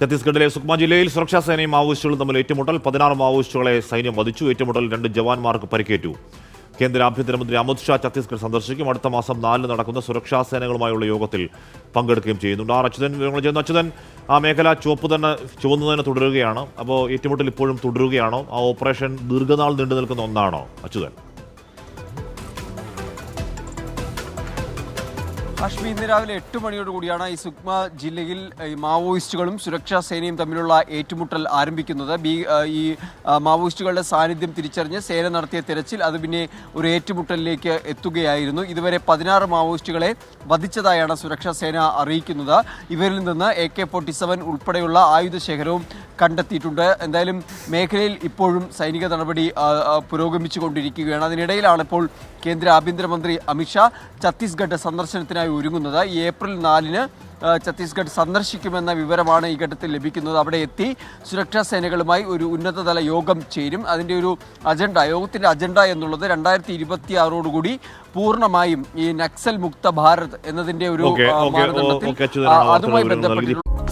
ഛത്തീസ്ഗഡിലെ സുക്മ ജില്ലയിൽ സുരക്ഷാ സേനയും മാവോയിസ്റ്റുകളും തമ്മിൽ ഏറ്റുമുട്ടൽ. പതിനാറ് മാവോയിസ്റ്റുകളെ സൈന്യം വധിച്ചു. ഏറ്റുമുട്ടൽ രണ്ട് ജവാന്മാർക്ക് പരിക്കേറ്റു. കേന്ദ്ര ആഭ്യന്തരമന്ത്രി അമിത്ഷാ ഛത്തീസ്ഗഡ് സന്ദർശിക്കും. അടുത്ത മാസം നാലിന് നടക്കുന്ന സുരക്ഷാ സേനകളുമായുള്ള യോഗത്തിൽ പങ്കെടുക്കുകയും ചെയ്യുന്നുണ്ട്. ആർ അച്യുതൻ വിവരങ്ങൾ ചെയ്യുന്നു അച്യുതൻ ആ മേഖല ചുവപ്പ് തന്നെ ചുവന്നു തന്നെ തുടരുകയാണ്. അപ്പോൾ ഏറ്റുമുട്ടൽ ഇപ്പോഴും തുടരുകയാണോ? ആ ഓപ്പറേഷൻ ദീർഘനാൾ നീണ്ടു നിൽക്കുന്ന ഒന്നാണോ? അച്യുതൻ. കാശ്മീർ ഇന്ന് രാവിലെ എട്ട് മണിയോട് കൂടിയാണ് ഈ സുക്മ ജില്ലയിൽ ഈ മാവോയിസ്റ്റുകളും സുരക്ഷാ സേനയും തമ്മിലുള്ള ഏറ്റുമുട്ടൽ ആരംഭിക്കുന്നത്. ബി ഈ മാവോയിസ്റ്റുകളുടെ സാന്നിധ്യം തിരിച്ചറിഞ്ഞ് സേന നടത്തിയ തിരച്ചിൽ അത് പിന്നെ ഒരു ഏറ്റുമുട്ടലിലേക്ക് എത്തുകയായിരുന്നു. ഇതുവരെ പതിനാറ് മാവോയിസ്റ്റുകളെ വധിച്ചതായാണ് സുരക്ഷാ സേന അറിയിക്കുന്നത്. ഇവരിൽ നിന്ന് എ കെ ഫോർട്ടി സെവൻ ഉൾപ്പെടെയുള്ള ആയുധശേഖരവും കണ്ടെത്തിയിട്ടുണ്ട്. എന്തായാലും മേഖലയിൽ ഇപ്പോഴും സൈനിക നടപടി പുരോഗമിച്ചുകൊണ്ടിരിക്കുകയാണ്. അതിനിടയിലാണ് ഇപ്പോൾ കേന്ദ്ര ആഭ്യന്തരമന്ത്രി അമിത്ഷാ ഛത്തീസ്ഗഡ് സന്ദർശനത്തിനായി ഒരുങ്ങുന്നത്. ഏപ്രിൽ നാലിന് ഛത്തീസ്ഗഡ് സന്ദർശിക്കുമെന്ന വിവരമാണ് ഈ ഘട്ടത്തിൽ ലഭിക്കുന്നത്. അവിടെ എത്തി സുരക്ഷാ സേനകളുമായി ഒരു ഉന്നതതല യോഗം ചേരും. അതിന്റെ ഒരു അജണ്ട യോഗത്തിന്റെ അജണ്ട എന്നുള്ളത് രണ്ടായിരത്തി ഇരുപത്തി ആറോടുകൂടി പൂർണമായും ഈ നക്സൽ മുക്ത ഭാരത് എന്നതിന്റെ ഒരു മാനദണ്ഡത്തിൽ അതുമായി ബന്ധപ്പെട്ടിട്ടുണ്ട് ബന്ധപ്പെട്ടിട്ടുള്ള